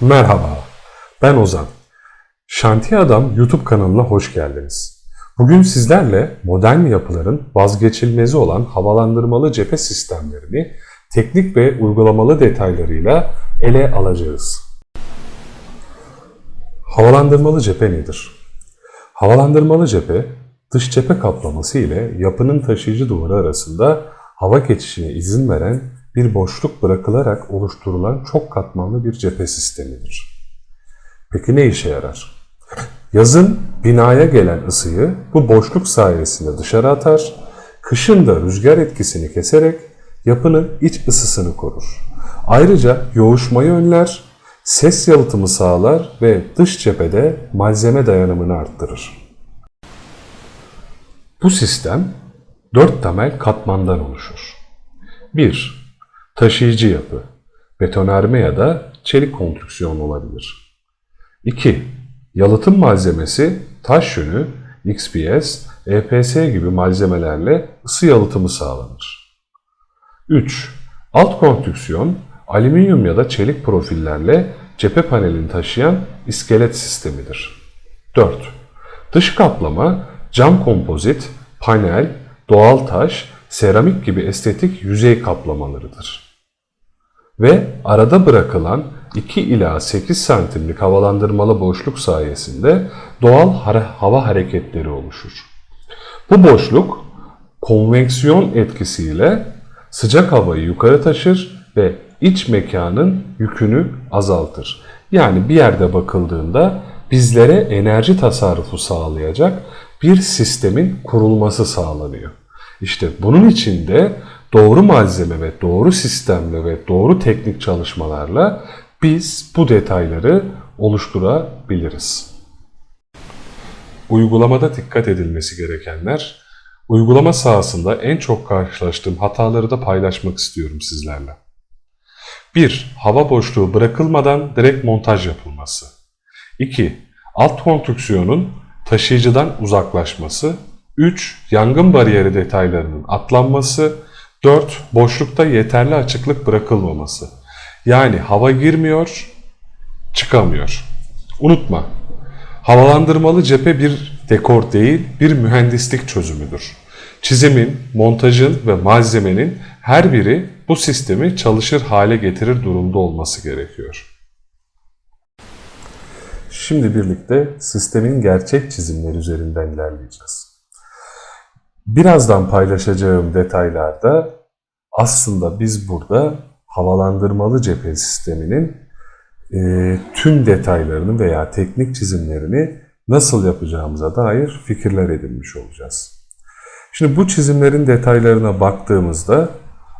Merhaba, ben Ozan. Şantiye Adam YouTube kanalına hoş geldiniz. Bugün sizlerle modern yapıların vazgeçilmezi olan havalandırmalı cephe sistemlerini teknik ve uygulamalı detaylarıyla ele alacağız. Havalandırmalı cephe nedir? Havalandırmalı cephe, dış cephe kaplaması ile yapının taşıyıcı duvarı arasında hava geçişine izin veren bir boşluk bırakılarak oluşturulan çok katmanlı bir cephe sistemidir. Peki ne işe yarar? Yazın binaya gelen ısıyı bu boşluk sayesinde dışarı atar, kışın da rüzgar etkisini keserek yapının iç ısısını korur. Ayrıca yoğuşmayı önler, ses yalıtımı sağlar ve dış cephede malzeme dayanımını arttırır. Bu sistem dört temel katmandan oluşur. 1. Taşıyıcı yapı. Betonarme ya da çelik konstrüksiyon olabilir. 2. Yalıtım malzemesi taş yünü, XPS, EPS gibi malzemelerle ısı yalıtımı sağlanır. 3. Alt konstrüksiyon alüminyum ya da çelik profillerle cephe panelini taşıyan iskelet sistemidir. 4. Dış kaplama cam kompozit, panel, doğal taş, seramik gibi estetik yüzey kaplamalarıdır. Ve arada bırakılan 2 ila 8 santimlik havalandırmalı boşluk sayesinde doğal hava hareketleri oluşur. Bu boşluk konveksiyon etkisiyle sıcak havayı yukarı taşır ve iç mekanın yükünü azaltır. Yani bir yerde bakıldığında bizlere enerji tasarrufu sağlayacak bir sistemin kurulması sağlanıyor. İşte bunun için de doğru malzeme ve doğru sistemle ve doğru teknik çalışmalarla biz bu detayları oluşturabiliriz. Uygulamada dikkat edilmesi gerekenler, uygulama sahasında en çok karşılaştığım hataları da paylaşmak istiyorum sizlerle. 1. Hava boşluğu bırakılmadan direkt montaj yapılması. 2. Alt konstrüksiyonun taşıyıcıdan uzaklaşması. 3. Yangın bariyeri detaylarının atlanması. 4. Boşlukta yeterli açıklık bırakılmaması. Yani hava girmiyor, çıkamıyor. Unutma, havalandırmalı cephe bir dekor değil, bir mühendislik çözümüdür. Çizimin, montajın ve malzemenin her biri bu sistemi çalışır hale getirir durumda olması gerekiyor. Şimdi birlikte sistemin gerçek çizimleri üzerinden ilerleyeceğiz. Birazdan paylaşacağım detaylarda aslında biz burada havalandırmalı cephe sisteminin e, tüm detaylarını veya teknik çizimlerini nasıl yapacağımıza dair fikirler edinmiş olacağız. Şimdi bu çizimlerin detaylarına baktığımızda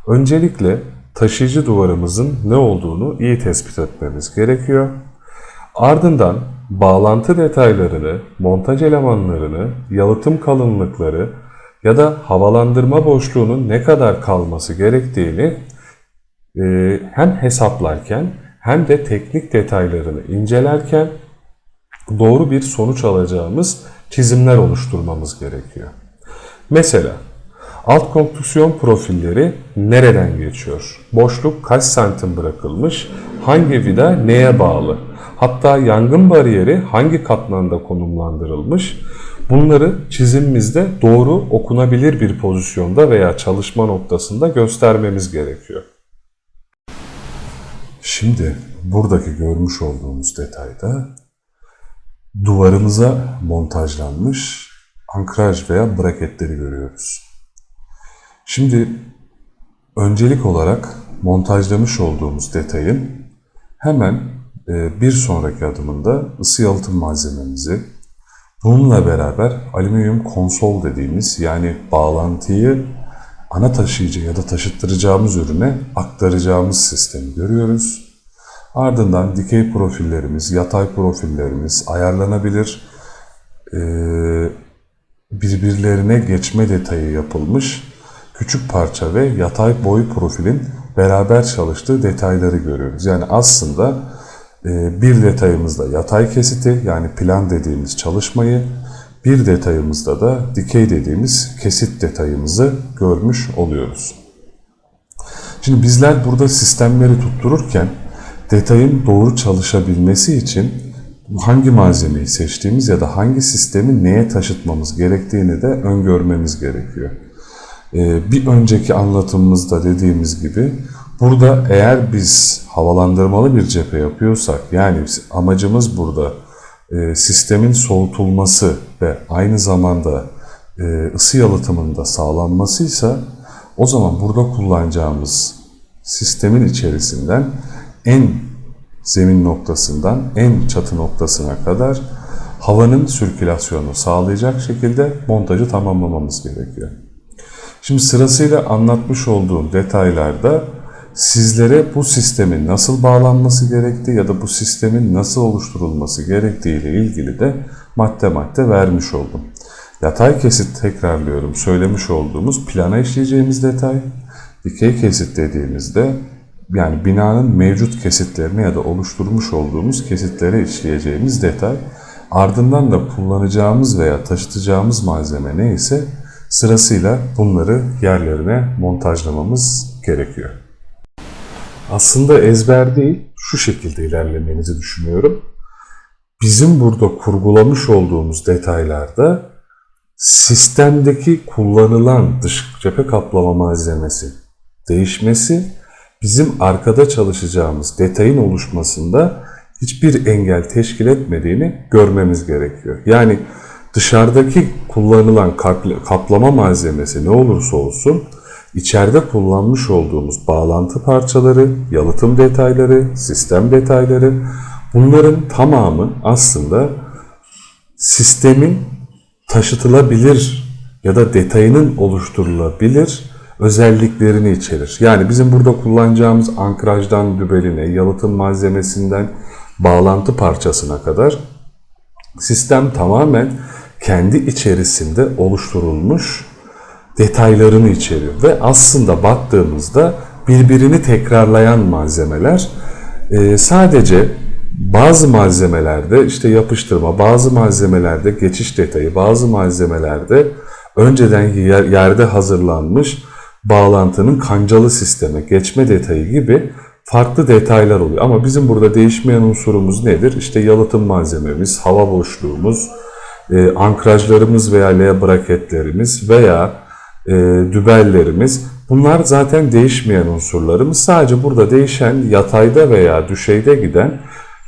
öncelikle taşıyıcı duvarımızın ne olduğunu iyi tespit etmemiz gerekiyor. Ardından bağlantı detaylarını, montaj elemanlarını, yalıtım kalınlıkları ya da havalandırma boşluğunun ne kadar kalması gerektiğini e, hem hesaplarken hem de teknik detaylarını incelerken doğru bir sonuç alacağımız çizimler oluşturmamız gerekiyor. Mesela alt konstrüksiyon profilleri nereden geçiyor? Boşluk kaç santim bırakılmış? Hangi vida neye bağlı? Hatta yangın bariyeri hangi katmanda konumlandırılmış? Bunları çizimimizde doğru okunabilir bir pozisyonda veya çalışma noktasında göstermemiz gerekiyor. Şimdi buradaki görmüş olduğumuz detayda duvarımıza montajlanmış ankraj veya braketleri görüyoruz. Şimdi öncelik olarak montajlamış olduğumuz detayın hemen e, bir sonraki adımında ısı yalıtım malzememizi, bununla beraber alüminyum konsol dediğimiz yani bağlantıyı ana taşıyıcı ya da taşıttıracağımız ürüne aktaracağımız sistemi görüyoruz. Ardından dikey profillerimiz, yatay profillerimiz ayarlanabilir. Ee, birbirlerine geçme detayı yapılmış küçük parça ve yatay boy profilin beraber çalıştığı detayları görüyoruz. Yani aslında bir detayımızda yatay kesiti yani plan dediğimiz çalışmayı, bir detayımızda da dikey dediğimiz kesit detayımızı görmüş oluyoruz. Şimdi bizler burada sistemleri tuttururken detayın doğru çalışabilmesi için hangi malzemeyi seçtiğimiz ya da hangi sistemi neye taşıtmamız gerektiğini de öngörmemiz gerekiyor. Ee, bir önceki anlatımımızda dediğimiz gibi burada eğer biz havalandırmalı bir cephe yapıyorsak yani amacımız burada e, sistemin soğutulması ve aynı zamanda e, ısı yalıtımının da sağlanmasıysa o zaman burada kullanacağımız sistemin içerisinden en zemin noktasından en çatı noktasına kadar havanın sirkülasyonunu sağlayacak şekilde montajı tamamlamamız gerekiyor. Şimdi sırasıyla anlatmış olduğum detaylarda sizlere bu sistemin nasıl bağlanması gerektiği ya da bu sistemin nasıl oluşturulması gerektiği ile ilgili de madde madde vermiş oldum. Yatay kesit tekrarlıyorum söylemiş olduğumuz plana işleyeceğimiz detay. Dikey kesit dediğimizde yani binanın mevcut kesitlerine ya da oluşturmuş olduğumuz kesitlere işleyeceğimiz detay. Ardından da kullanacağımız veya taşıtacağımız malzeme neyse sırasıyla bunları yerlerine montajlamamız gerekiyor. Aslında ezber değil, şu şekilde ilerlemenizi düşünüyorum. Bizim burada kurgulamış olduğumuz detaylarda sistemdeki kullanılan dış cephe kaplama malzemesi değişmesi bizim arkada çalışacağımız detayın oluşmasında hiçbir engel teşkil etmediğini görmemiz gerekiyor. Yani dışarıdaki kullanılan kaplama malzemesi ne olursa olsun içeride kullanmış olduğumuz bağlantı parçaları, yalıtım detayları, sistem detayları bunların tamamı aslında sistemin taşıtılabilir ya da detayının oluşturulabilir özelliklerini içerir. Yani bizim burada kullanacağımız ankrajdan dübeline, yalıtım malzemesinden bağlantı parçasına kadar sistem tamamen kendi içerisinde oluşturulmuş detaylarını içeriyor. Ve aslında baktığımızda birbirini tekrarlayan malzemeler e, sadece bazı malzemelerde işte yapıştırma, bazı malzemelerde geçiş detayı, bazı malzemelerde önceden yer, yerde hazırlanmış bağlantının kancalı sisteme geçme detayı gibi farklı detaylar oluyor. Ama bizim burada değişmeyen unsurumuz nedir? İşte yalıtım malzememiz, hava boşluğumuz, e, ankrajlarımız veya L braketlerimiz veya e, dübellerimiz bunlar zaten değişmeyen unsurlarımız. Sadece burada değişen yatayda veya düşeyde giden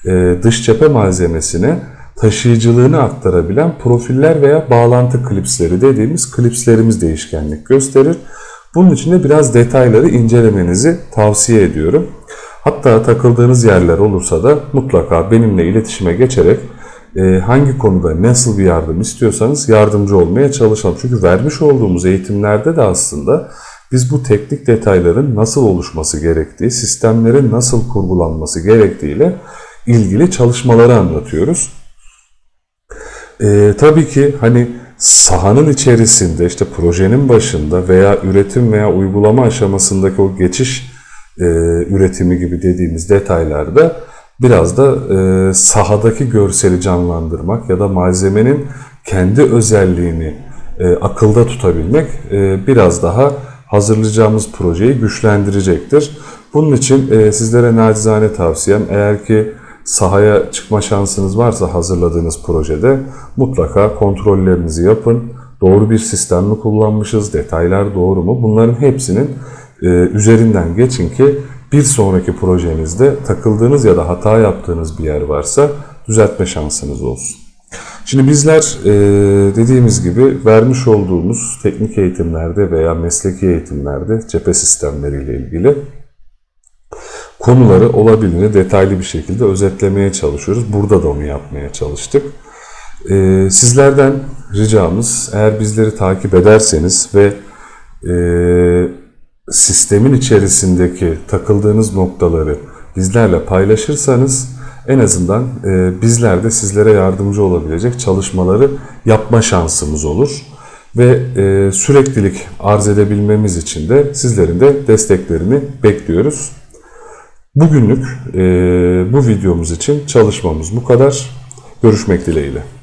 e, dış cephe malzemesine taşıyıcılığını aktarabilen profiller veya bağlantı klipsleri dediğimiz klipslerimiz değişkenlik gösterir. Bunun için de biraz detayları incelemenizi tavsiye ediyorum. Hatta takıldığınız yerler olursa da mutlaka benimle iletişime geçerek hangi konuda nasıl bir yardım istiyorsanız yardımcı olmaya çalışalım. Çünkü vermiş olduğumuz eğitimlerde de aslında biz bu teknik detayların nasıl oluşması gerektiği, sistemlerin nasıl kurgulanması gerektiğiyle ilgili çalışmaları anlatıyoruz. E, tabii ki hani sahanın içerisinde işte projenin başında veya üretim veya uygulama aşamasındaki o geçiş e, üretimi gibi dediğimiz detaylarda biraz da e, sahadaki görseli canlandırmak ya da malzemenin kendi özelliğini e, akılda tutabilmek e, biraz daha hazırlayacağımız projeyi güçlendirecektir. Bunun için e, sizlere nacizane tavsiyem eğer ki sahaya çıkma şansınız varsa hazırladığınız projede mutlaka kontrollerinizi yapın. Doğru bir sistem mi kullanmışız, detaylar doğru mu? Bunların hepsinin e, üzerinden geçin ki bir sonraki projenizde takıldığınız ya da hata yaptığınız bir yer varsa düzeltme şansınız olsun. Şimdi bizler e, dediğimiz gibi vermiş olduğumuz teknik eğitimlerde veya mesleki eğitimlerde cephe sistemleriyle ilgili konuları olabildiğince detaylı bir şekilde özetlemeye çalışıyoruz. Burada da onu yapmaya çalıştık. Ee, sizlerden ricamız eğer bizleri takip ederseniz ve e, sistemin içerisindeki takıldığınız noktaları bizlerle paylaşırsanız en azından e, bizler de sizlere yardımcı olabilecek çalışmaları yapma şansımız olur. Ve e, süreklilik arz edebilmemiz için de sizlerin de desteklerini bekliyoruz. Bugünlük e, bu videomuz için çalışmamız bu kadar. Görüşmek dileğiyle.